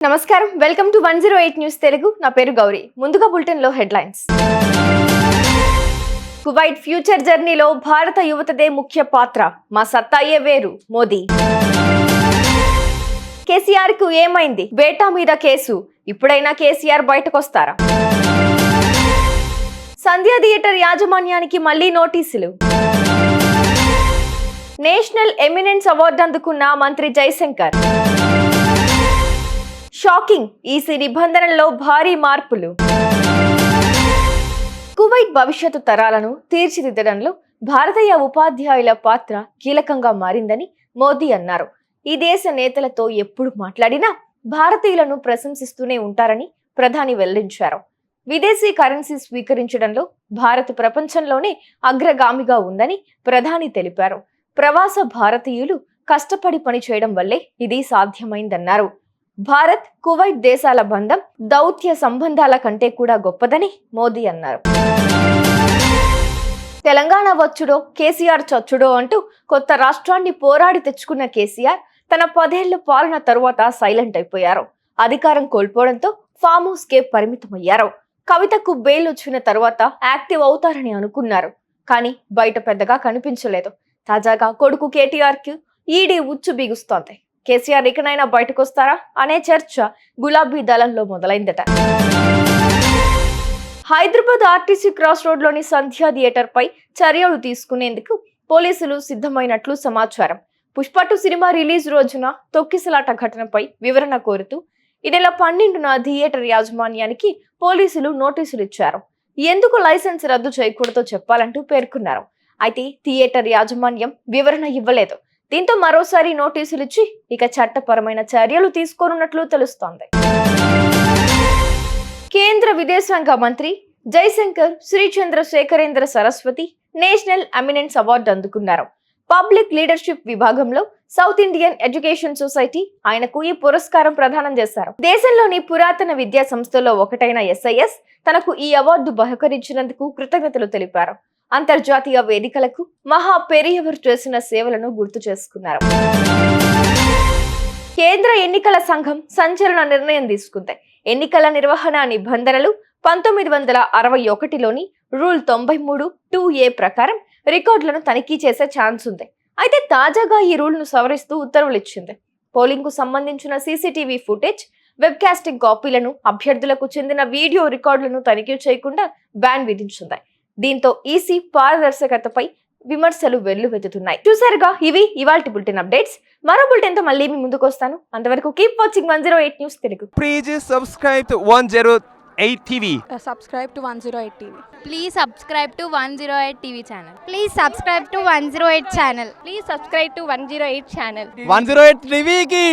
నమస్కారం. Welcome to one zero eight news Telugu. నా పేరు గౌరీ. ముందుగా బులెటిన్లో హెడ్లైన్స్. కువైట్ ఫ్యూచర్ జర్నీలో భారత యువతదే ముఖ్య పాత్ర. మా సత్తాయే వేరు. మోదీ. కేసీఆర్కు ఏమైంది? బేటా మీద కేసు. ఇప్పుడైనా కేసీఆర్ బయటకొస్తారా? సంధ్యా థియేటర్ యాజమాన్యానికి మళ్ళీ నోటీసులు. నేషనల్ ఎమినెన్స్ అవార్డు అందుకున్న మంత్రి జైశంకర్ షాకింగ్ ఈసీ నిబంధనల్లో భారీ మార్పులు. కువైట్ భవిష్యత్తు తరాలను తీర్చిదిద్దడంలో భారతీయ ఉపాధ్యాయుల పాత్ర కీలకంగా మారిందని మోదీ అన్నారు. ఈ దేశ నేతలతో ఎప్పుడు మాట్లాడినా భారతీయులను ప్రశంసిస్తూనే ఉంటారని ప్రధాని వెల్లడించారు. విదేశీ కరెన్సీ స్వీకరించడంలో భారత్ ప్రపంచంలోనే అగ్రగామిగా ఉందని ప్రధాని తెలిపారు. ప్రవాస భారతీయులు కష్టపడి పనిచేయడం వల్లే ఇది సాధ్యమైందన్నారు. భారత్ కువైట్ దేశాల బంధం దౌత్య సంబంధాల కంటే కూడా గొప్పదని మోదీ అన్నారు. తెలంగాణ వచ్చుడో కేసీఆర్ చచ్చుడో అంటూ కొత్త రాష్ట్రాన్ని పోరాడి తెచ్చుకున్న కేసీఆర్ తన పదేళ్ళ పాలన తరువాత సైలెంట్ అయిపోయారు. అధికారం కోల్పోవడంతో ఫామ్ హౌస్ కే పరిమితమయ్యారు. కవితకు బెయిల్ వచ్చిన తర్వాత యాక్టివ్ అవుతారని అనుకున్నారు. కానీ బయట పెద్దగా కనిపించలేదు. తాజాగా కొడుకు కేటీఆర్కి ఈడీ ఉచ్చు బిగుస్తోంది. కేసీఆర్ ఇకనైనా బయటకు వస్తారా అనే చర్చ గులాబీ దళంలో మొదలైందట. హైదరాబాద్ ఆర్టీసీ క్రాస్ రోడ్లోని సంధ్యా థియేటర్ పై చర్యలు తీసుకునేందుకు పోలీసులు సిద్ధమైనట్లు సమాచారం. పుష్ప టూ సినిమా రిలీజ్ రోజున తొక్కిసలాట ఘటనపై వివరణ కోరుతూ ఈ నెల పన్నెండున థియేటర్ యాజమాన్యానికి పోలీసులు నోటీసులు ఇచ్చారు. ఎందుకు లైసెన్స్ రద్దు చేయకూడదో చెప్పాలంటూ పేర్కొన్నారు. అయితే థియేటర్ యాజమాన్యం వివరణ ఇవ్వలేదు. దీంతో మరోసారి నోటీసులు ఇచ్చి ఇక చట్టపరమైన చర్యలు తీసుకోనున్నట్లు తెలుస్తోంది. కేంద్ర విదేశాంగ మంత్రి Jaishankar Shri Chandrashekharendra Saraswati national eminence award అందుకున్నారు. పబ్లిక్ లీడర్షిప్ విభాగంలో సౌత్ ఇండియన్ ఎడ్యుకేషన్ సొసైటీ ఆయనకు ఈ పురస్కారం ప్రదానం చేశారు. దేశంలోని పురాతన విద్యా సంస్థల్లో ఒకటైన ఎస్ఐఎస్ తనకు ఈ అవార్డు బహుకరించినందుకు కృతజ్ఞతలు తెలిపారు. అంతర్జాతీయ వేదికలకు మహా పెరియవర్ చేసిన సేవలను గుర్తు చేసుకున్నారు. కేంద్ర ఎన్నికల సంఘం సంచలన నిర్ణయం తీసుకుంది. ఎన్నికల నిర్వహణ నిబంధనలు పంతొమ్మిది వందల అరవై ఒకటిలోని రూల్ తొంభై మూడు టూ ఏ ప్రకారం రికార్డులను తనిఖీ చేసే ఛాన్స్ ఉంది. అయితే తాజాగా ఈ రూల్ను సవరిస్తూ ఉత్తర్వులు ఇచ్చింది. పోలింగ్కు సంబంధించిన సీసీటీవీ ఫుటేజ్ వెబ్కాస్టింగ్ కాపీలను అభ్యర్థులకు చెందిన వీడియో రికార్డులను తనిఖీ చేయకుండా బ్యాన్ విధించింది. దీంతో ఈసీ పారదర్శకతపై విమర్శలు వెల్లువెత్తుతున్నాయి. చూసారుగా ఇవి ఇవాల్టి బులెటిన్ అప్డేట్స్. మరో బులెటిన్తో మళ్ళీ మీ ముందుకు వస్తాను. అంతవరకు keep watching one zero eight news Telugu. Please subscribe to one zero eight TV subscribe to one zero eight TV please subscribe to one zero eight TV channel please subscribe to one zero eight channel please subscribe to one zero eight channel one zero eight టీవీకి